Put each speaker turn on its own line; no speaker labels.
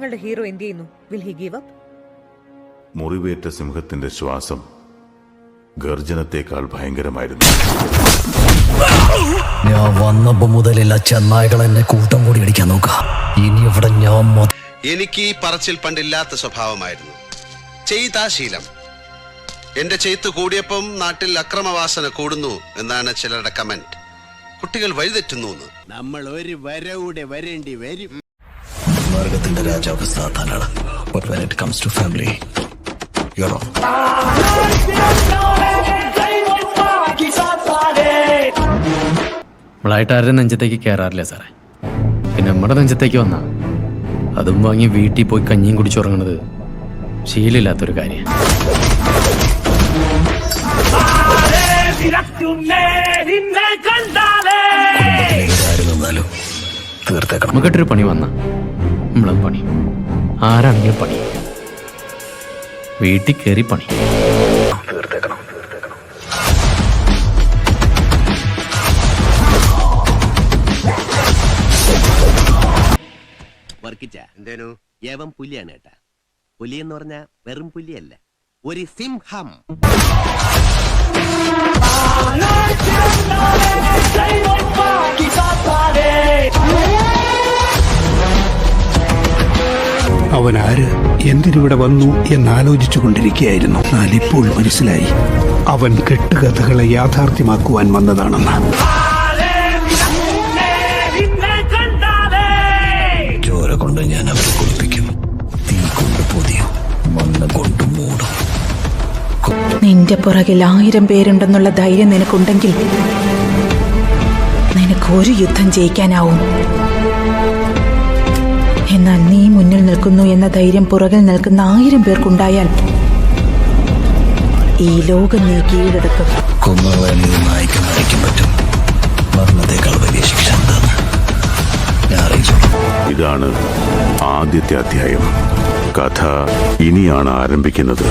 നിങ്ങളുടെ ഹീറോ എന്ത് ചെയ്യുന്നു? വിൽ ഹി ഗീവ് അപ്പ്
മുറിവേറ്റ സിംഹത്തിന്റെ ശ്വാസം ഗർജനത്തെക്കാൾ ഭയങ്കരമായിരുന്നു.
ഞാൻ വന്നപ്പോ മുതലില്ല ചെന്നായകൾ എന്നെ കൂട്ടം കൂടി അടിക്കാൻ നോക്കാം ഇനി ഇവിടെ ഞാൻ മൊ-
എനിക്ക് ഈ പറച്ചിൽ പണ്ടില്ലാത്ത സ്വഭാവമായിരുന്നു. ചെയ്താ ശീലം. എന്റെ ചെയ്ത്ത് കൂടിയപ്പം നാട്ടിൽ അക്രമവാസന കൂടുന്നു എന്നാണ് ചിലരുടെ കമന്റ്. കുട്ടികൾ വഴിതെറ്റുന്നു എന്ന്.
നമ്മൾ ഒരു വരവൂടെ വരേണ്ടി വരും.
നരകത്തിന്റെ രാജാവ് സാധാരണ but when it comes to family euro
നമ്മളായിട്ട് ആരുടെ നെഞ്ചത്തേക്ക് കയറാറില്ല സാറേ. പിന്നെ നമ്മുടെ നെഞ്ചത്തേക്ക് വന്ന? അതും വാങ്ങി വീട്ടിൽ പോയി കഞ്ഞിയും കുടിച്ചുറങ്ങണത് ശീലമില്ലാത്തൊരു കാര്യം. നമുക്കിട്ടൊരു പണി വന്ന. നമ്മളത് പണി? ആരാണെങ്കിലും പണി വീട്ടിൽ കയറി പണി
തീർത്തേക്കണം.
വർക്കിച്ച. എന്തേനു? ഏവം പുലിയാണ് കേട്ടാ പുലി എന്ന് പറഞ്ഞ വെറും പുലിയല്ല. ഒരു സിംഹം.
അവൻ ആര് എന്തിനിവിടെ വന്നു എന്നാലോചിച്ചു കൊണ്ടിരിക്കുകയായിരുന്നു എന്നാൽ ഇപ്പോൾ മനസ്സിലായി. അവൻ കെട്ടുകഥകളെ യാഥാർത്ഥ്യമാക്കുവാൻ വന്നതാണെന്ന്.
ചോര കൊണ്ട് ഞാൻ അവരെ കുളിപ്പിക്കും. തീ കൊണ്ട് പൊതിയും. മണ്ണ് കൊണ്ട് മൂടും.
നിന്റെ പുറകിൽ ആയിരം പേരുണ്ടെന്നുള്ള ധൈര്യം നിനക്കുണ്ടെങ്കിൽ നിനക്ക് ഒരു യുദ്ധം ജയിക്കാനാവും. നിൽക്കുന്നു എന്ന ധൈര്യം പുറകിൽ നിൽക്കുന്ന ആയിരം പേർക്കുണ്ടായാൽ ഈ ലോകം നീ കീഴടക്കും.
നായിക്ക് നയിക്കാൻ പറ്റും. മരണത്തെക്കാൾ വലിയ ശിക്ഷ എന്താണ്
ഇതാണ് ആദ്യത്തെ അധ്യായം. കഥ ഇനിയാണ് ആരംഭിക്കുന്നത്.